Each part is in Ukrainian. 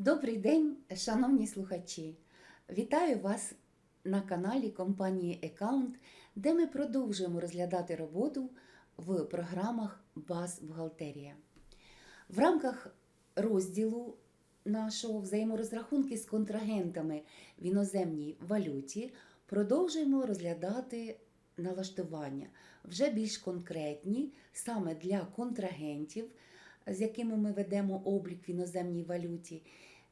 Добрий день, шановні слухачі! Вітаю вас на каналі компанії Account, де ми продовжуємо розглядати роботу в програмах Баз Бухгалтерія. В рамках розділу нашого взаєморозрахунки з контрагентами в іноземній валюті продовжуємо розглядати налаштування вже більш конкретні саме для контрагентів, з якими ми ведемо облік в іноземній валюті.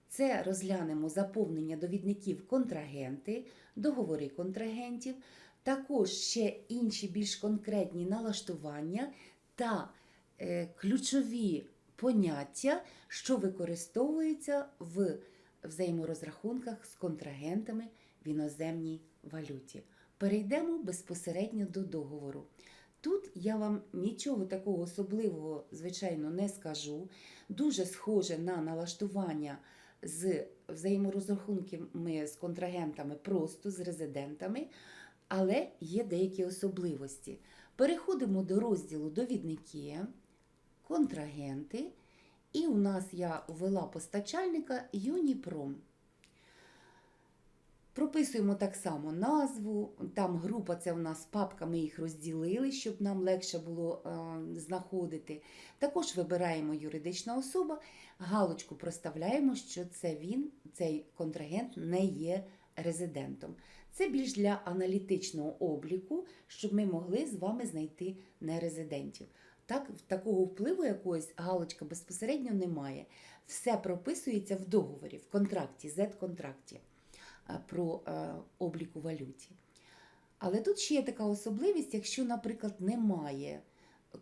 Це розглянемо заповнення довідників контрагенти, договори контрагентів, також ще інші більш конкретні налаштування та е, ключові поняття, що використовуються в взаєморозрахунках з контрагентами в іноземній валюті. Перейдемо безпосередньо до договору. Тут я вам нічого такого особливого, звичайно, не скажу. Дуже схоже на налаштування з взаєморозрахунками з контрагентами, просто з резидентами, але є деякі особливості. Переходимо до розділу довідники, контрагенти, і у нас я ввела постачальника Юніпром. Прописуємо так само назву, там група це у нас папка, ми їх розділили, щоб нам легше було е, знаходити. Також вибираємо юридична особа, галочку проставляємо, що це він, цей контрагент не є резидентом. Це більш для аналітичного обліку, щоб ми могли з вами знайти нерезидентів. Так, такого впливу якогось галочка безпосередньо немає. Все прописується в договорі, в контракті, Z-контракті про е, облік у валюті. Але тут ще є така особливість, якщо, наприклад, немає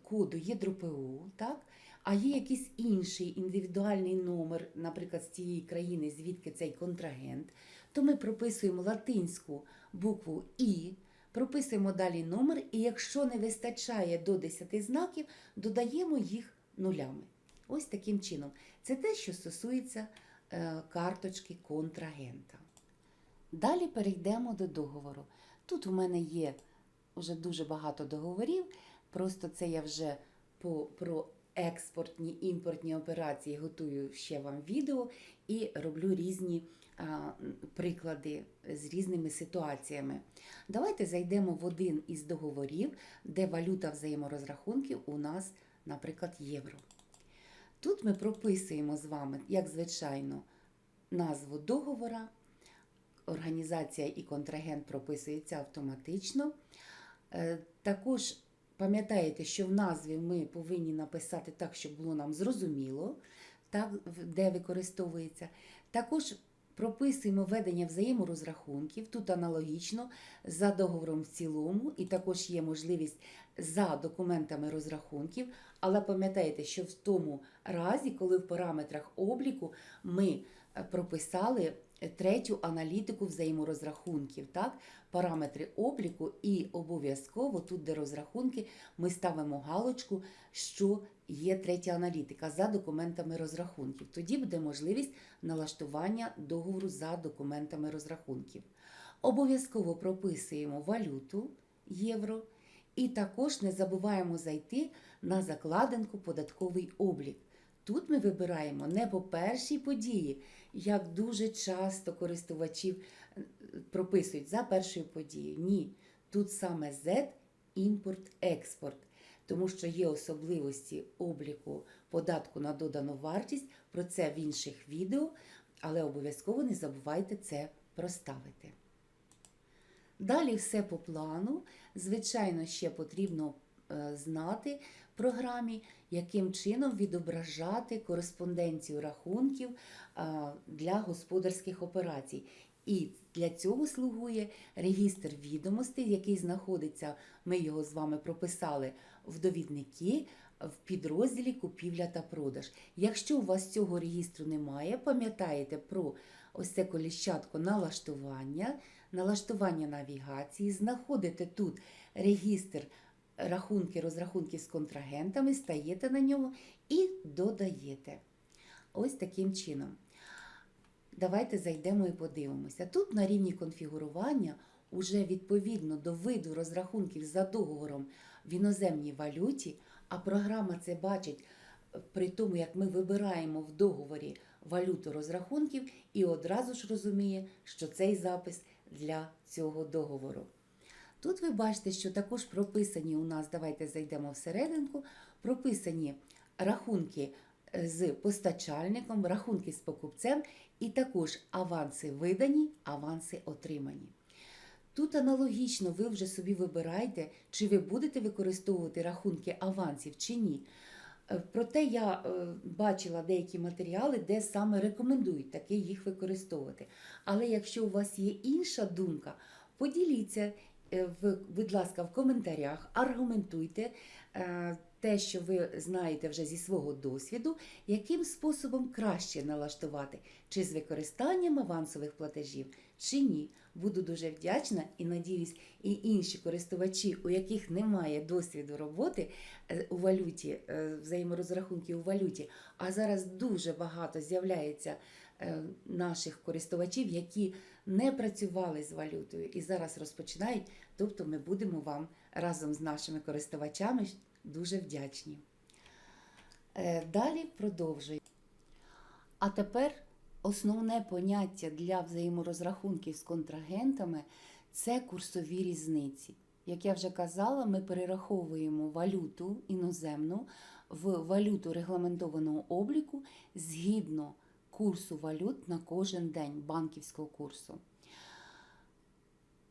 коду ЄДРПУ, так, а є якийсь інший індивідуальний номер, наприклад, з тієї країни, звідки цей контрагент, то ми прописуємо латинську букву І, прописуємо далі номер, і якщо не вистачає до 10 знаків, додаємо їх нулями. Ось таким чином. Це те, що стосується е, карточки контрагента. Далі перейдемо до договору. Тут у мене є вже дуже багато договорів, просто це я вже по, про експортні імпортні операції готую ще вам відео і роблю різні а, приклади з різними ситуаціями. Давайте зайдемо в один із договорів, де валюта взаєморозрахунків у нас, наприклад, євро. Тут ми прописуємо з вами, як звичайно, назву договора організація і контрагент прописується автоматично. Е, Також пам'ятаєте, що в назві ми повинні написати так, щоб було нам зрозуміло, так, де використовується. Також прописуємо ведення взаєморозрахунків, тут аналогічно за договором в цілому, і також є можливість за документами розрахунків. Але пам'ятаєте, що в тому разі, коли в параметрах обліку ми прописали третю аналітику взаєморозрахунків, так? параметри обліку, і обов'язково тут, де розрахунки, ми ставимо галочку, що є третя аналітика за документами розрахунків. Тоді буде можливість налаштування договору за документами розрахунків. Обов'язково прописуємо валюту євро. І також не забуваємо зайти на закладинку податковий облік. Тут ми вибираємо не по першій події, як дуже часто користувачів е, прописують за першою подією. Ні, тут саме Z імпорт-експорт, тому що є особливості обліку податку на додану вартість, про це в інших відео, але обов'язково не забувайте це проставити. Далі все по плану. Звичайно, ще потрібно е, знати програмі, яким чином відображати кореспонденцію рахунків для господарських операцій. І для цього слугує регістр відомостей, який знаходиться, ми його з вами прописали в довідники в підрозділі купівля та продаж. Якщо у вас цього регістру немає, пам'ятаєте про ось це коліщатко налаштування, налаштування навігації, знаходите тут регістр рахунки, розрахунки з контрагентами, стаєте на нього і додаєте. Ось таким чином. Давайте зайдемо і подивимося. Тут на рівні конфігурування, уже відповідно до виду розрахунків за договором в іноземній валюті, а програма це бачить при тому, як ми вибираємо в договорі валюту розрахунків і одразу ж розуміє, що цей запис для цього договору. Тут ви бачите, що також прописані у нас, давайте зайдемо всерединку, прописані рахунки е, з постачальником, рахунки з покупцем, і також аванси видані, аванси отримані. Тут аналогічно ви вже собі вибираєте, чи ви будете використовувати рахунки авансів чи ні. Е, Проте я е, бачила деякі матеріали, де саме рекомендують таки їх використовувати. Але якщо у вас є інша думка, поділіться, е, в, будь ласка, в коментарях, аргументуйте е, те, що ви знаєте вже зі свого досвіду, яким способом краще налаштувати, чи з використанням авансових платежів, чи ні. Буду дуже вдячна і надіюсь, і інші користувачі, у яких немає досвіду роботи е, у валюті, взаєморозрахунків у валюті, а зараз дуже багато з'являється наших користувачів, які не працювали з валютою і зараз розпочинають. Тобто ми будемо вам разом з нашими користувачами дуже вдячні. Е, Далі продовжую. А тепер основне поняття для взаєморозрахунків з контрагентами це курсові різниці. Як я вже казала, ми перераховуємо валюту іноземну в валюту регламентованого обліку згідно курсу валют на кожен день банківського курсу.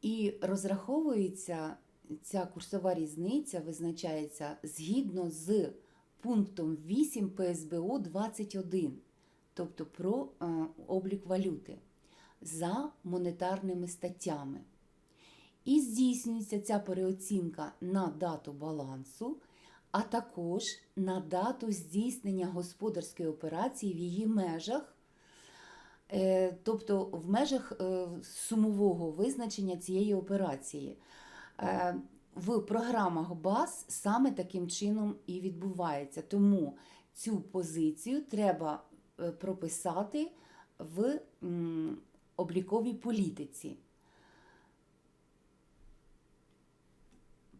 І розраховується ця курсова різниця, визначається згідно з пунктом 8 ПСБО 21, тобто про е, облік валюти за монетарними статтями. І здійснюється ця переоцінка на дату балансу, а також на дату здійснення господарської операції в її межах, тобто в межах е, сумового визначення цієї операції. Е, В програмах баз саме таким чином і відбувається. Тому цю позицію треба е, прописати в обліковій політиці.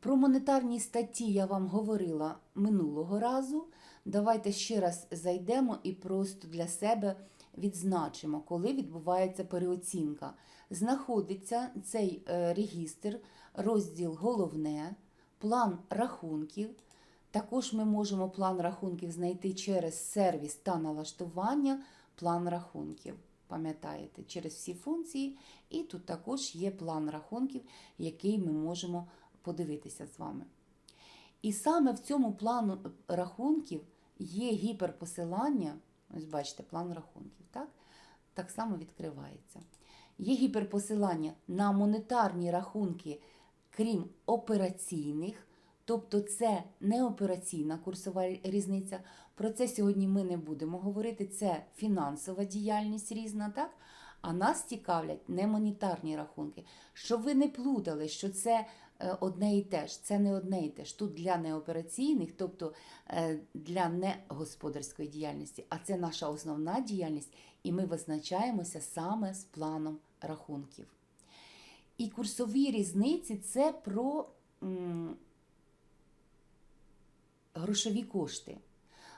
Про монетарні статті я вам говорила минулого разу. Давайте ще раз зайдемо і просто для себе відзначимо, коли відбувається переоцінка. Знаходиться цей е, регістр, розділ головне, план рахунків. Також ми можемо план рахунків знайти через сервіс та налаштування план рахунків. Пам'ятаєте, через всі функції. І тут також є план рахунків, який ми можемо подивитися з вами. І саме в цьому плану рахунків є гіперпосилання. Ось бачите, план рахунків, так? Так само відкривається. Є гіперпосилання на монетарні рахунки, крім операційних, тобто це не операційна курсова різниця. Про це сьогодні ми не будемо говорити. Це фінансова діяльність різна, так? А нас цікавлять не монетарні рахунки. Щоб ви не плутали, що це одне і те ж. Це не одне і те ж. Тут для неопераційних, тобто е, для негосподарської діяльності, а це наша основна діяльність, і ми визначаємося саме з планом рахунків. І курсові різниці це про грошові кошти.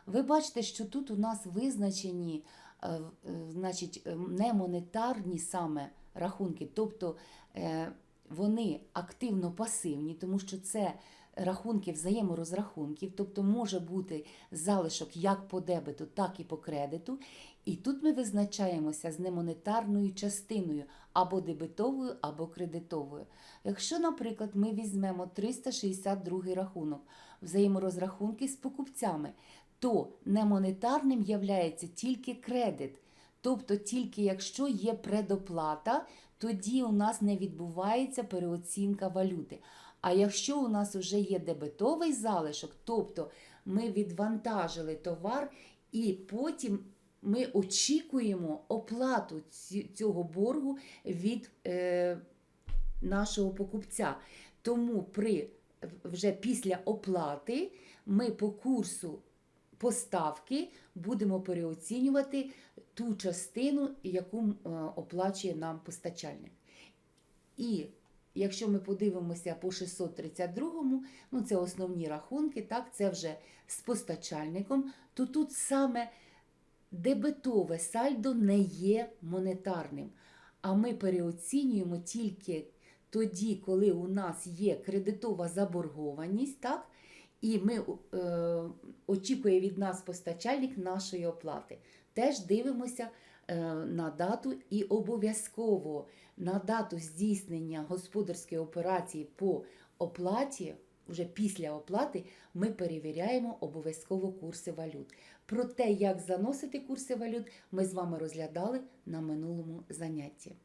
Ви бачите, що тут у нас визначені е, е, значить, е, не монетарні саме рахунки, тобто е, вони активно пасивні, тому що це рахунки взаєморозрахунків, тобто може бути залишок як по дебету, так і по кредиту. І тут ми визначаємося з немонетарною частиною або дебетовою, або кредитовою. Якщо, наприклад, ми візьмемо 362 рахунок взаєморозрахунки з покупцями, то немонетарним являється тільки кредит. Тобто, тільки якщо є предоплата, тоді у нас не відбувається переоцінка валюти. А якщо у нас вже є дебетовий залишок, тобто ми відвантажили товар і потім ми очікуємо оплату цього боргу від е, нашого покупця. Тому при вже після оплати ми по курсу поставки будемо переоцінювати ту частину, яку е, оплачує нам постачальник. І якщо ми подивимося по 632, ну це основні рахунки, так, це вже з постачальником, то тут саме дебетове сальдо не є монетарним, а ми переоцінюємо тільки тоді, коли у нас є кредитова заборгованість, так? І ми е, очікує від нас постачальник нашої оплати. Теж дивимося е, на дату і обов'язково на дату здійснення господарської операції по оплаті, вже після оплати, ми перевіряємо обов'язково курси валют. Про те, як заносити курси валют, ми з вами розглядали на минулому занятті.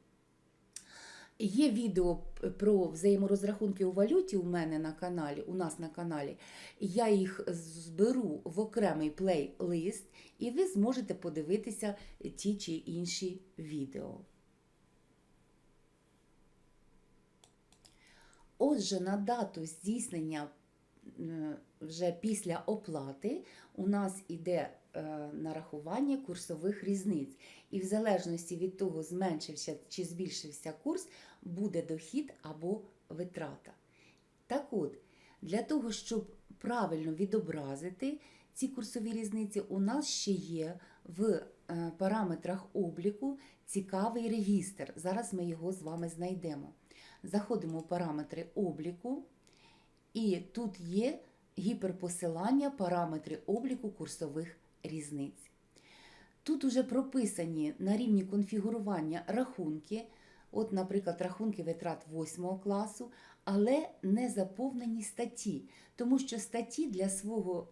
Є відео про взаєморозрахунки у валюті у мене на каналі, у нас на каналі. Я їх зберу в окремий плейлист, і ви зможете подивитися ті чи інші відео. Отже, на дату здійснення вже після оплати у нас іде нарахування курсових різниць. І в залежності від того, зменшився чи збільшився курс, буде дохід або витрата. Так от, для того, щоб правильно відобразити ці курсові різниці, у нас ще є в е, параметрах обліку цікавий регістр. Зараз ми його з вами знайдемо. Заходимо в параметри обліку, і тут є гіперпосилання параметри обліку курсових різниць. Тут уже прописані на рівні конфігурування рахунки, от, наприклад, рахунки витрат 8 класу, але не заповнені статті, тому що статті для, свого,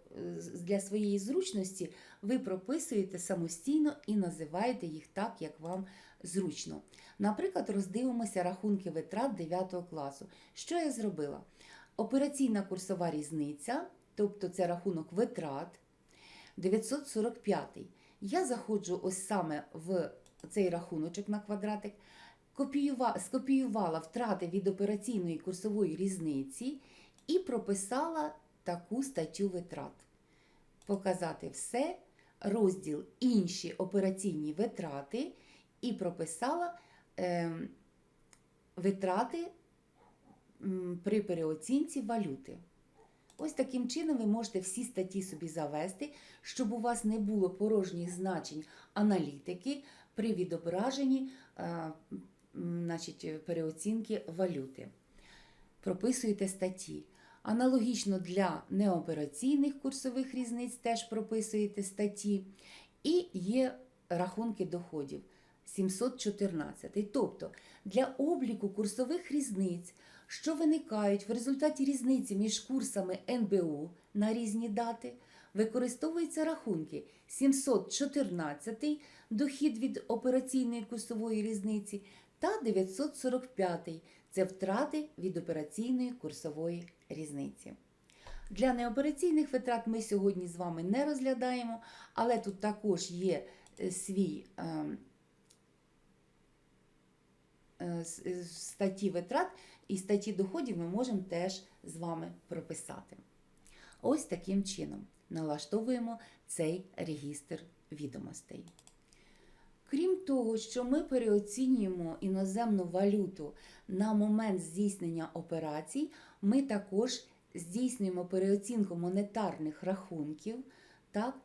для своєї зручності ви прописуєте самостійно і називаєте їх так, як вам зручно. Наприклад, роздивимося рахунки витрат 9 класу. Що я зробила? Операційна курсова різниця, тобто це рахунок витрат 945. Я заходжу ось саме в цей рахуночок на квадратик, копіювала, скопіювала втрати від операційної курсової різниці і прописала таку статтю витрат. Показати все, розділ інші операційні витрати і прописала е, витрати при переоцінці валюти. Ось таким чином ви можете всі статті собі завести, щоб у вас не було порожніх значень аналітики при відображенні е, значить, переоцінки валюти. Прописуєте статті. Аналогічно для неопераційних курсових різниць теж прописуєте статті. І є рахунки доходів 714. Тобто для обліку курсових різниць, що виникають в результаті різниці між курсами НБУ на різні дати, використовуються рахунки 714 дохід від операційної курсової різниці та 945 це втрати від операційної курсової різниці. Для неопераційних витрат ми сьогодні з вами не розглядаємо, але тут також є е, свій е, е, статті витрат і статті доходів ми можемо теж з вами прописати. Ось таким чином налаштовуємо цей регістр відомостей. Крім того, що ми переоцінюємо іноземну валюту на момент здійснення операцій, ми також здійснюємо переоцінку монетарних рахунків так,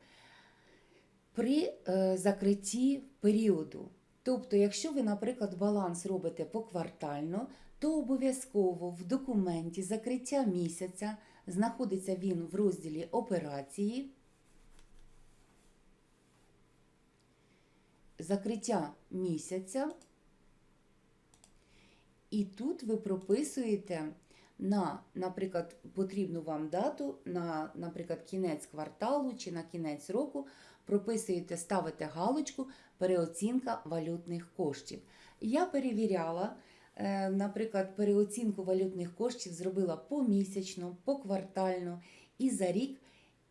при е, закритті періоду. Тобто, якщо ви, наприклад, баланс робите поквартально, то обов'язково в документі закриття місяця знаходиться він в розділі операції. Закриття місяця, і тут ви прописуєте на, наприклад, потрібну вам дату, на, наприклад, кінець кварталу чи на кінець року, прописуєте, ставите галочку переоцінка валютних коштів. Я перевіряла, наприклад, переоцінку валютних коштів зробила помісячно, поквартально і за рік,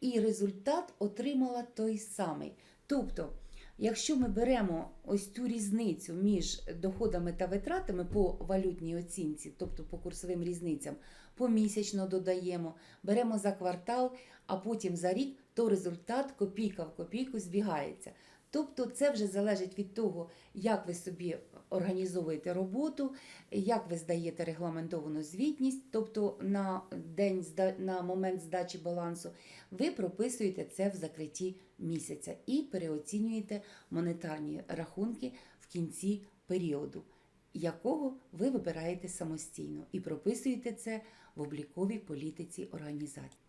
і результат отримала той самий. Тобто, Якщо ми беремо ось цю різницю між доходами та витратами по валютній оцінці, тобто по курсовим різницям, помісячно додаємо, беремо за квартал, а потім за рік, то результат копійка в копійку збігається. Тобто це вже залежить від того, як ви собі організовуєте роботу, як ви здаєте регламентовану звітність, тобто на день на момент здачі балансу, ви прописуєте це в закритті місяця і переоцінюєте монетарні рахунки в кінці періоду, якого ви вибираєте самостійно і прописуєте це в обліковій політиці організації.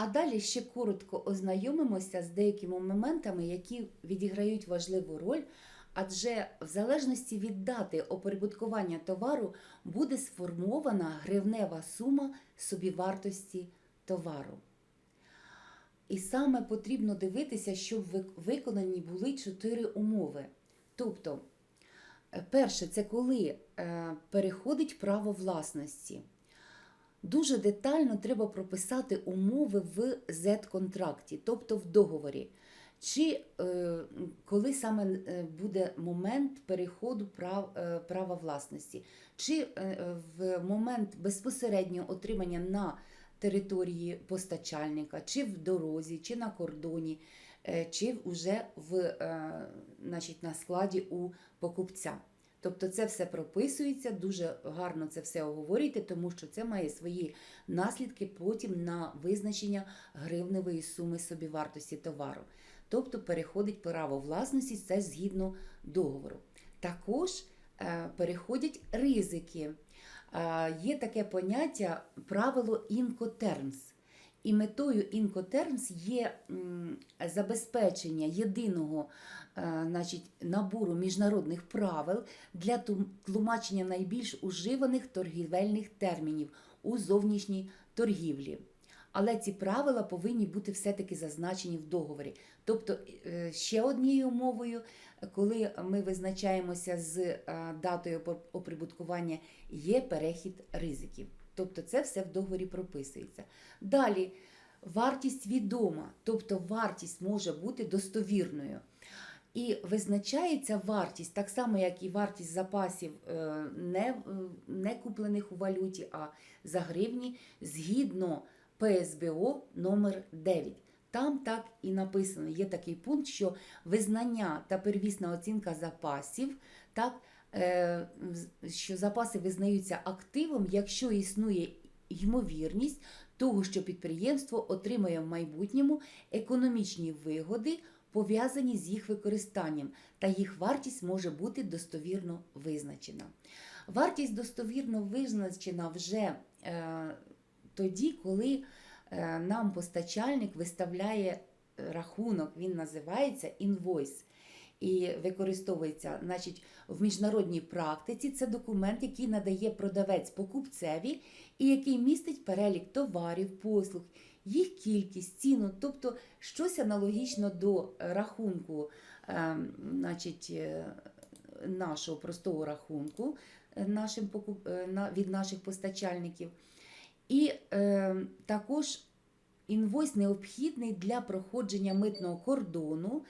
А далі ще коротко ознайомимося з деякими моментами, які відіграють важливу роль, адже в залежності від дати оприбуткування товару буде сформована гривнева сума собівартості товару. І саме потрібно дивитися, щоб виконані були чотири умови. Тобто, е, перше, це коли е, переходить право власності. Дуже детально треба прописати умови в Z-контракті, тобто в договорі. Чи е, коли саме е, буде момент переходу прав, е, права власності, чи е, в момент безпосереднього отримання на території постачальника, чи в дорозі, чи на кордоні, е, чи вже в, е, значить, на складі у покупця. Тобто це все прописується, дуже гарно це все оговорюєте, тому що це має свої наслідки потім на визначення гривневої суми собівартості товару. Тобто переходить право власності, це згідно договору. Також е, переходять ризики. Е, є таке поняття правило Incoterms. І метою Incoterms є забезпечення єдиного е, значить, набору міжнародних правил для тлумачення найбільш уживаних торгівельних термінів у зовнішній торгівлі. Але ці правила повинні бути все-таки зазначені в договорі. Тобто, е, ще однією умовою, коли ми визначаємося з е, датою опр- оприбуткування, є перехід ризиків. Тобто це все в договорі прописується. Далі вартість відома, тобто вартість може бути достовірною. І визначається вартість, так само, як і вартість запасів е, не, е, не куплених у валюті, а за гривні, згідно ПСБО номер 9. Там так і написано, є такий пункт, що визнання та первісна оцінка запасів, так, що запаси визнаються активом, якщо існує ймовірність того, що підприємство отримає в майбутньому економічні вигоди, пов'язані з їх використанням, та їх вартість може бути достовірно визначена. Вартість достовірно визначена вже е, тоді, коли е, нам постачальник виставляє е, рахунок, він називається інвойс. І використовується, значить, в міжнародній практиці. Це документ, який надає продавець покупцеві і який містить перелік товарів, послуг, їх кількість, ціну, тобто щось аналогічно до рахунку, е, значить, е, нашого простого рахунку е, нашим від наших постачальників. І е, також інвойс необхідний для проходження митного кордону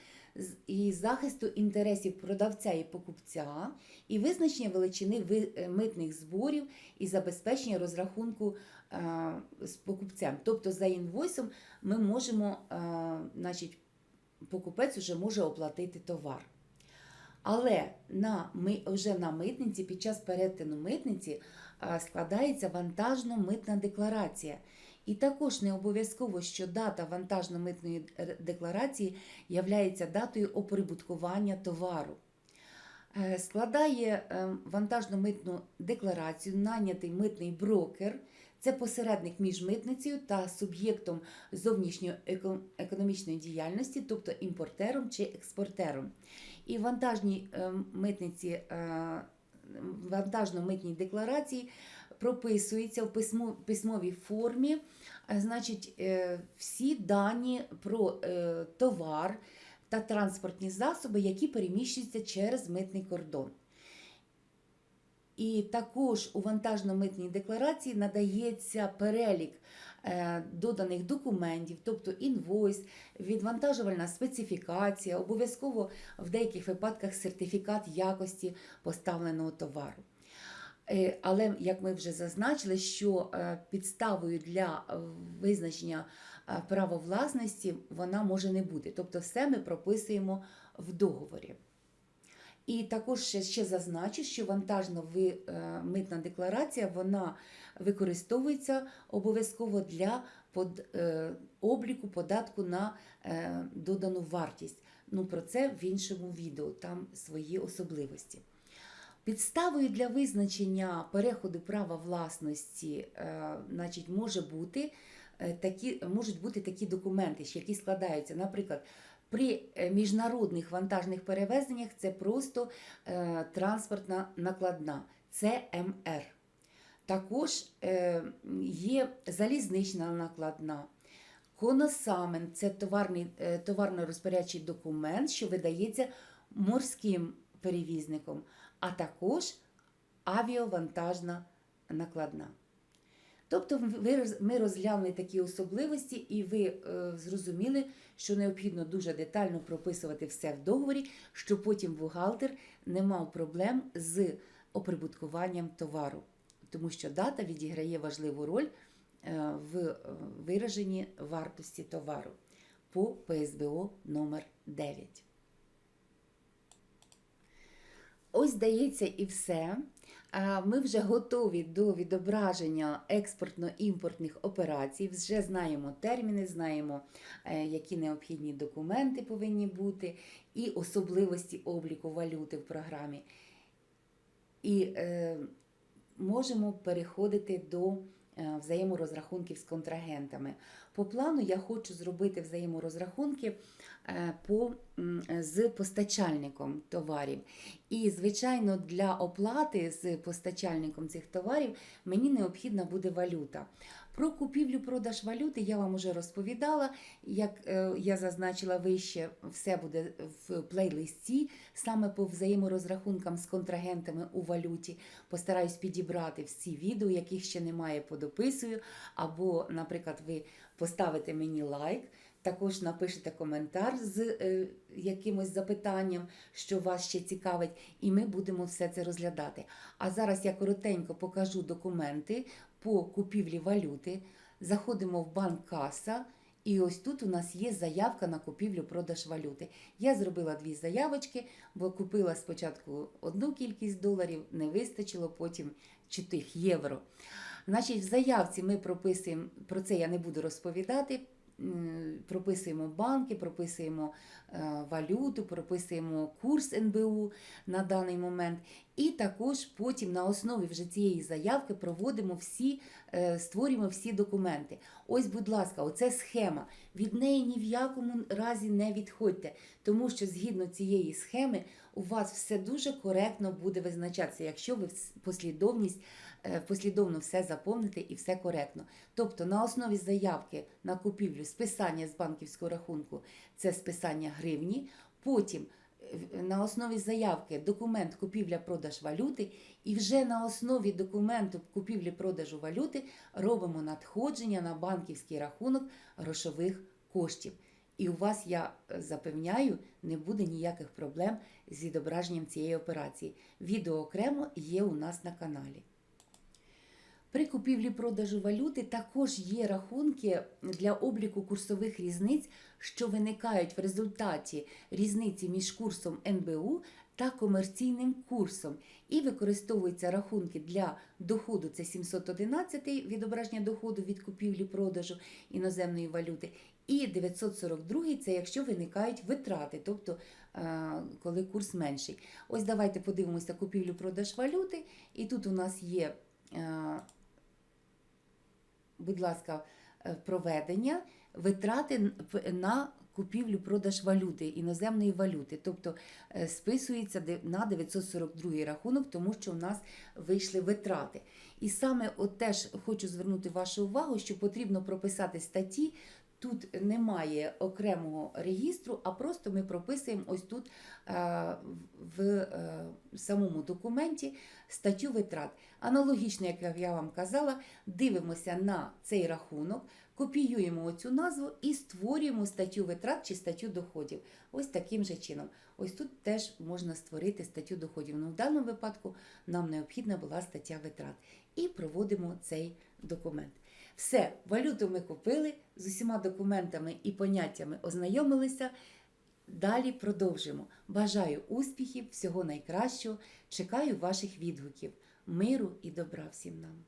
і захисту інтересів продавця і покупця, і визначення величини е, митних зборів і забезпечення розрахунку е, з покупцем. Тобто за інвойсом ми можемо, е, значить, покупець вже може оплатити товар. Але на, ми, вже на митниці під час перетину митниці складається вантажно-митна декларація. І також не обов'язково, що дата вантажно-митної декларації являється датою оприбуткування товару. Е, Складає е, вантажно-митну декларацію нанятий митний брокер. Це посередник між митницею та суб'єктом зовнішньоекономічної діяльності, тобто імпортером чи експортером. І в вантажній е, митниці, вантажно-митній декларації прописується в письмо, письмовій формі, е, значить, е, всі дані про е, товар та транспортні засоби, які переміщуються через митний кордон. І також у вантажно-митній декларації надається перелік доданих документів, тобто інвойс, відвантажувальна специфікація, обов'язково в деяких випадках сертифікат якості поставленого товару. Е, Але, як ми вже зазначили, що е, підставою для е, визначення право власності вона може не бути. Тобто, все ми прописуємо в договорі. І також ще, зазначу, що вантажна митна декларація вона використовується обов'язково для обліку податку на додану вартість. Ну про це в іншому відео, там свої особливості. Підставою для визначення переходу права власності, е, значить, може бути е, такі, можуть бути такі документи, які складаються, наприклад. При е, міжнародних вантажних перевезеннях це просто транспортна накладна, це МР. Також є залізнична накладна. Коносамен це товарний, товарно-розпорядчий документ, що видається морським перевізником, а також авіавантажна накладна. Тобто ми розглянули такі особливості, і ви е, зрозуміли, що необхідно дуже детально прописувати все в договорі, щоб потім бухгалтер не мав проблем з оприбуткуванням товару, тому що дата відіграє важливу роль е, в е, вираженні вартості товару по ПСБО номер 9. Ось здається і все. Ми вже готові до відображення експортно-імпортних операцій. Вже знаємо терміни, знаємо, е, які необхідні документи повинні бути, і особливості обліку валюти в програмі. І е, можемо переходити до взаєморозрахунків з контрагентами. По плану я хочу зробити взаєморозрахунки е, по, з постачальником товарів. І, звичайно, для оплати з постачальником цих товарів мені необхідна буде валюта. Про купівлю-продаж валюти я вам уже розповідала. Як е, я зазначила вище, все буде в плейлисті саме по взаєморозрахункам з контрагентами у валюті. Постараюсь підібрати всі відео, яких ще немає, подописую. Або, наприклад, ви поставите мені лайк. Також напишете коментар з е, якимось запитанням, що вас ще цікавить, і ми будемо все це розглядати. А зараз я коротенько покажу документи по купівлі валюти. Заходимо в банк каса, і ось тут у нас є заявка на купівлю-продаж валюти. Я зробила дві заявочки, бо купила спочатку одну кількість доларів, не вистачило, потім 4 євро. Значить, в заявці ми прописуємо, про це я не буду розповідати. Прописуємо банки, прописуємо е, валюту, прописуємо курс НБУ на даний момент. І також потім на основі вже цієї заявки проводимо всі, е, створюємо всі документи. Ось, будь ласка, оце схема. Від неї ні в якому разі не відходьте, тому що згідно цієї схеми у вас все дуже коректно буде визначатися, якщо ви послідовність послідовно все заповните і все коректно. Тобто на основі заявки на купівлю списання з банківського рахунку це списання гривні, потім е, на основі заявки документ купівля-продаж валюти, і вже на основі документу купівлі-продажу валюти робимо надходження на банківський рахунок грошових коштів. І у вас, я е, запевняю, не буде ніяких проблем з відображенням цієї операції. Відео окремо є у нас на каналі. При купівлі-продажу валюти також є рахунки для обліку курсових різниць, що виникають в результаті різниці між курсом НБУ та комерційним курсом. І використовуються рахунки для доходу, це 711 відображення доходу від купівлі-продажу іноземної валюти, і 942 це якщо виникають витрати, тобто е, коли курс менший. Ось давайте подивимося купівлю-продаж валюти. І тут у нас є. Будь ласка, е, проведення витрати на купівлю-продаж валюти, іноземної валюти, тобто е, списується на 942 рахунок, тому що у нас вийшли витрати. І саме от теж хочу звернути вашу увагу, що потрібно прописати статті. Тут немає окремого регістру, а просто ми прописуємо ось тут е, в е, самому документі статтю витрат. Аналогічно, як я вам казала, дивимося на цей рахунок, копіюємо оцю назву і створюємо статтю витрат чи статтю доходів. Ось таким же чином. Ось тут теж можна створити статтю доходів. Ну, в даному випадку нам необхідна була стаття витрат. І проводимо цей документ. Все, валюту ми купили, з усіма документами і поняттями ознайомилися. Далі продовжимо. Бажаю успіхів, всього найкращого. Чекаю ваших відгуків, миру і добра всім нам.